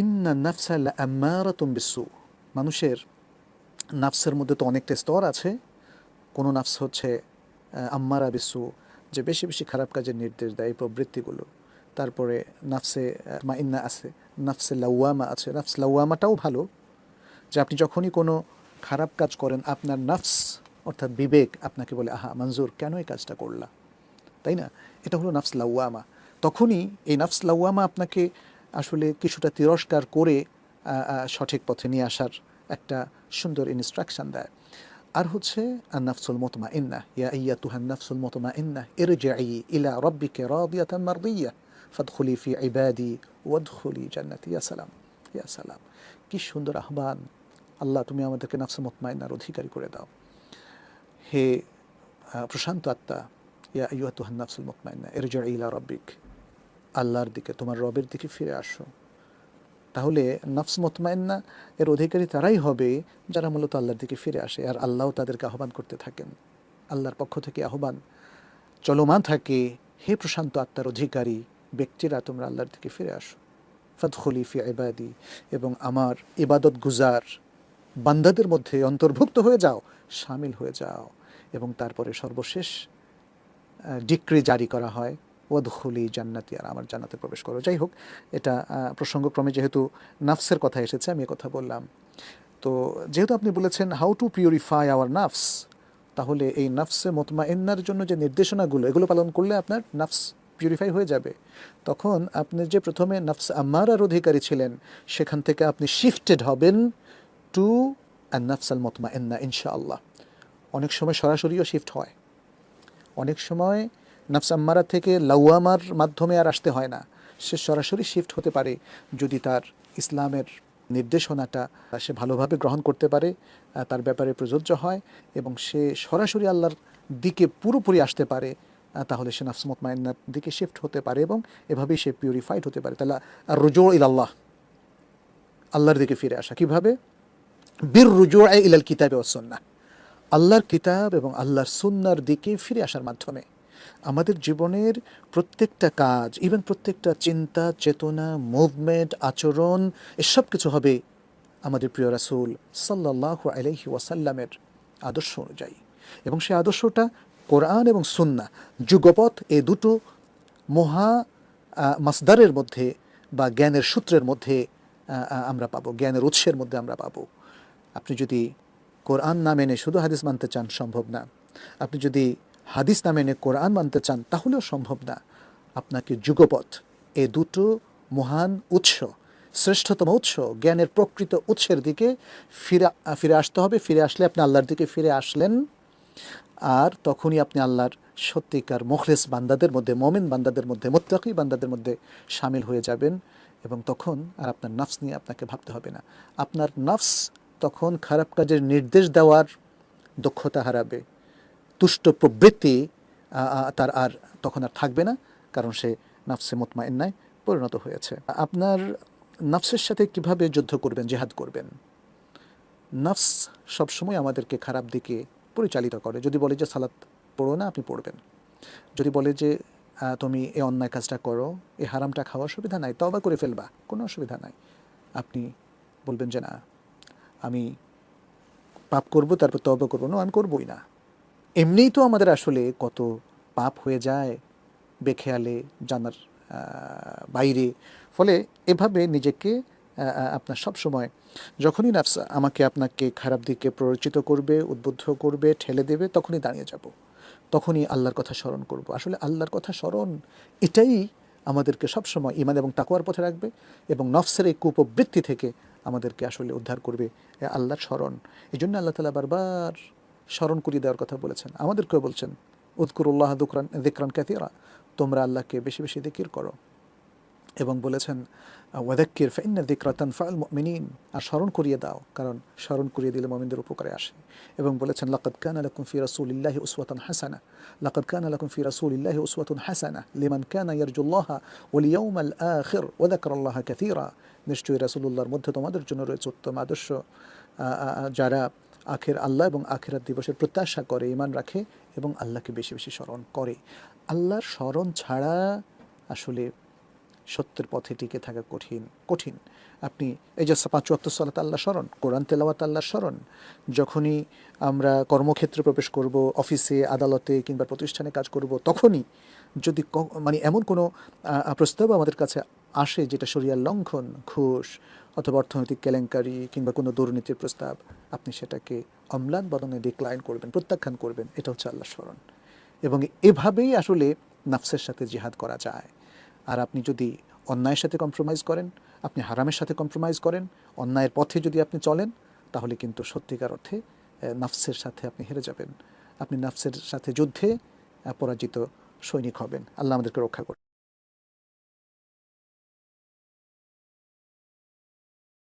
ইন্না বিসু মানুষের নাফসের মধ্যে তো অনেকটা স্তর আছে। কোনো নাফস হচ্ছে আম্মারা বিসু যে বেশি বেশি খারাপ কাজের নির্দেশ দেয় এই প্রবৃত্তিগুলো। তারপরে নাফসে মা ইন্না আছে, নাফসে লাউয়ামা আছে। নাফস লাউয়ামাটাও ভালো। যে আপনি যখনই কোনো খারাপ কাজ করেন, আপনার নাফস, অর্থাৎ বিবেক আপনাকে বলে, আহা, মঞ্জুর, কেন এই কাজটা করলা? তাই না? এটা হলো নাফস লাউয়ামা তখনই এই নাফস লাউয়ামা আপনাকে আসলে কিছুটা তিরস্কার করে সঠিক পথে নিয়ে আসার একটা সুন্দর ইনস্ট্রাকশন দেয়। আর হচ্ছে নাফসুল মোতমা ইন্না ইয়া ইয়া তুহান নাফসুল মোতমা ইন্না এর জাই ইলা রব্বিকে রাদিয়াতান মারদিয়া ফাদখুলি ফি ইবাদি ওয়াদখুলি জান্নাতি ইয়া সালাম ইয়া সালাম কি সুন্দর আহ্বান আল্লাহ, তুমি আমাদেরকে নাফসুল মোতমাইন্নার অধিকারী করে দাও হে প্রশান্ত আত্মা ইয়া ইয়া তুহান নাফসুল মোতমাইন্না এর জাই ইলা রব্বিক আল্লাহর দিকে, তোমার রবের দিকে ফিরে আসো। তাহলে নফস মতমাইন্না এর অধিকারী তারাই হবে যারা মূলত আল্লাহর দিকে ফিরে আসে আর আল্লাহও তাদেরকে আহ্বান করতে থাকেন। আল্লাহর পক্ষ থেকে আহ্বান, চলমান থাকে, হে প্রশান্ত আত্মার অধিকারী, ব্যক্তিরা তোমরা আল্লাহর দিকে ফিরে আসো। ফতখলি ফি ইবাদি, এবং আমার ইবাদত গুজার বান্দাদের মধ্যে অন্তর্ভুক্ত হয়ে যাও, সামিল হয়ে যাও। এবং তারপরে সর্বশেষ ডিক্রি জারি করা হয়। ওয়াদখুলি জান্নাতি আর আমার জান্নাতে প্রবেশ করো। যাই হোক, এটা প্রসঙ্গক্রমে যেহেতু নাফসের কথা এসেছে, আমি কথা বললাম। তো যেহেতু আপনি বলেছেন হাউ টু পিউরিফাই আওয়ার নাফস তাহলে এই নাফসে মতমাইন্নার জন্য যে নির্দেশনাগুলো, এগুলো পালন করলে আপনার নাফস পিউরিফাই হয়ে যাবে। তখন আপনি যে প্রথমে নাফস আম্মারার অধিকারী ছিলেন, সেখান থেকে আপনি শিফটেড হবেন টু নাফস আল মতমাইন্না, ইনশাআল্লাহ। অনেক সময় সরাসরিও শিফট হয়। অনেক সময় নাফস আম্মারা থেকে লাউয়ামার মাধ্যমে আর আসতে হয় না। সে সরাসরি শিফট হতে পারে যদি তার ইসলামের নির্দেশনাটা সে ভালোভাবে গ্রহণ করতে পারে তার ব্যাপারে প্রযোজ্য হয় এবং সে সরাসরি আল্লাহর দিকে পুরোপুরি আসতে পারে তাহলে সে নাফস মতমাইন্নার দিকে শিফট হতে পারে এবং এভাবেই সে পিউরিফাইড হতে পারে। তাহলে রুজো ইলাল্লাহ, আল্লাহর দিকে ফিরে আসা। কীভাবে? বীর রুজু ইলাল কিতাবে ও সুন্নাহ আল্লাহর কিতাব এবং আল্লাহর সুন্নার দিকে ফিরে আসার মাধ্যমে। আমাদের জীবনের প্রত্যেকটা কাজ ইভেন প্রত্যেকটা চিন্তা, চেতনা মুভমেন্ট আচরণ এসব কিছু হবে আমাদের প্রিয় রাসুল সাল্লাহ আলহি ওয়াসাল্লামের আদর্শ অনুযায়ী। এবং সেই আদর্শটা কোরআন এবং সুন্না যুগপথ এ দুটো মহা মাসদারের মধ্যে বা জ্ঞানের সূত্রের মধ্যে আমরা পাবো, জ্ঞানের উৎসের মধ্যে আমরা পাবো। আপনি যদি কোরআন না মেনে শুধু হাদিস মানতে চান, সম্ভব না। আপনি যদি হাদিস না মেনে কোরআন মানতে চান, তাহলেও সম্ভব না। আপনাকে যুগপথ, এ দুটো মহান উৎস, শ্রেষ্ঠতম উৎস, জ্ঞানের প্রকৃত উৎসের দিকে ফিরে ফিরে আসতে হবে। ফিরে আসলে আপনি আল্লাহর দিকে ফিরে আসলেন, আর তখনই আপনি আল্লাহর সত্যিকার মুখলেস বান্দাদের মধ্যে, মমিন বান্দাদের মধ্যে, মোত্তাকি বান্দাদের মধ্যে সামিল হয়ে যাবেন, এবং তখন আর আপনার নফস নিয়ে আপনাকে ভাবতে হবে না। আপনার নফস তখন খারাপ কাজের নির্দেশ দেওয়ার দক্ষতা হারাবে। তুষ্ট প্রবৃত্তি তার আর তখন আর থাকবে না, কারণ সে নফসে মোতমাইন্নায় পরিণত হয়েছে। আপনার নাফসের সাথে কীভাবে যুদ্ধ করবেন, জেহাদ করবেন? নাফস সবসময় আমাদেরকে খারাপ দিকে পরিচালিত করে। যদি বলে যে, সালাত পড়ো না, আপনি পড়বেন। যদি বলে যে তুমি এই অন্যায় কাজটা করো এই হারামটা খাওয়ার সুবিধা নাই তবা করে ফেলবা, কোনো অসুবিধা নাই। আপনি বলবেন যে, না, আমি পাপ করব, তারপর তবা করব। না, আমি করবই না। এমনিই তো আমাদের আসলে কত পাপ হয়ে যায় বেখেয়ালে জানার বাইরে। ফলে এভাবে নিজেকে আপনার সব সময় যখনই নাফস আমাকে আপনাকে খারাপ দিকে প্ররোচিত করবে, উদ্বুদ্ধ করবে, ঠেলে দেবে, তখনই দাঁড়িয়ে যাব। তখনই আল্লাহর কথা স্মরণ করব। আসলে আল্লাহর কথা স্মরণ, এটাই আমাদেরকে সবসময় ইমান এবং তাকুয়ার পথে রাখবে এবং নফসের এই কুপবৃত্তি থেকে আমাদেরকে আসলে উদ্ধার করবে আল্লাহর স্মরণ। এই জন্য আল্লাহ তালা বারবার স্মরণ করিয়ে দেওয়ার কথা বলেছেন। আমাদেরকেও বলছেন উৎকুরুল্লাহ দুকরান, দিকরান ক্যাতিরা তোমরা আল্লাহকে বেশি বেশি দিকির করো। এবং বলেছেন, ওয়াদাক্কির ফাইন্না দিকরাতান ফাল মিনিন আর স্মরণ করিয়ে দাও, কারণ স্মরণ করিয়ে দিলে মমিনদের উপকারে আসে। এবং বলেছেন, লাকাদ কানা লাকুম ফি রাসূলিল্লাহি উসওয়াতুন হাসানা। লাকাদ কানা লাকুম ফি রাসূলিল্লাহি উসওয়াতুন হাসানা, লিমান কানা ইয়ারজুল্লাহা ওয়াল ইয়াউমাল আখির, ওয়া যাকারাল্লাহা কাসীরা। নিশ্চয়ই রাসূলুল্লাহর মধ্যে তোমাদের জন্য রয়েছে উত্তম আদর্শ যারা আখের আল্লাহ এবং আখেরাত দিবসের প্রত্যাশা করে ইমান রাখে এবং আল্লাহকে বেশি বেশি স্মরণ করে। আল্লাহর স্মরণ ছাড়া আসলে সত্যের পথে টিকে থাকা কঠিন কঠিন। আপনি এই যে পাঁচ, চুয়াত্তর সালাত আল্লাহ স্মরণ, কোরআন তেলাওয়াত আল্লাহ স্মরণ, যখনই আমরা কর্মক্ষেত্রে প্রবেশ করব, অফিসে, আদালতে কিংবা প্রতিষ্ঠানে কাজ করব, তখনই যদি মানে এমন কোনো প্রস্তাব আমাদের কাছে আসে যেটা শরিয়ার লঙ্ঘন, ঘুষ অথবা অর্থনৈতিক কেলেঙ্কারি কিংবা কোনো দুর্নীতির প্রস্তাব আপনি সেটাকে অম্লান বদনে ডিক্লাইন করবেন, প্রত্যাখ্যান করবেন, এটা হচ্ছে আল্লাহ স্মরণ। এবং এভাবেই আসলে নাফসের সাথে জিহাদ করা যায়। আর আপনি যদি অন্যায়ের সাথে কম্প্রোমাইজ করেন, আপনি হারামের সাথে কম্প্রোমাইজ করেন, অন্যায়ের পথে যদি আপনি চলেন, তাহলে কিন্তু সত্যিকার অর্থে নাফসের সাথে আপনি হেরে যাবেন। আপনি নাফসের সাথে যুদ্ধে পরাজিত সৈনিক হবেন। আল্লাহ আমাদেরকে রক্ষা করুন।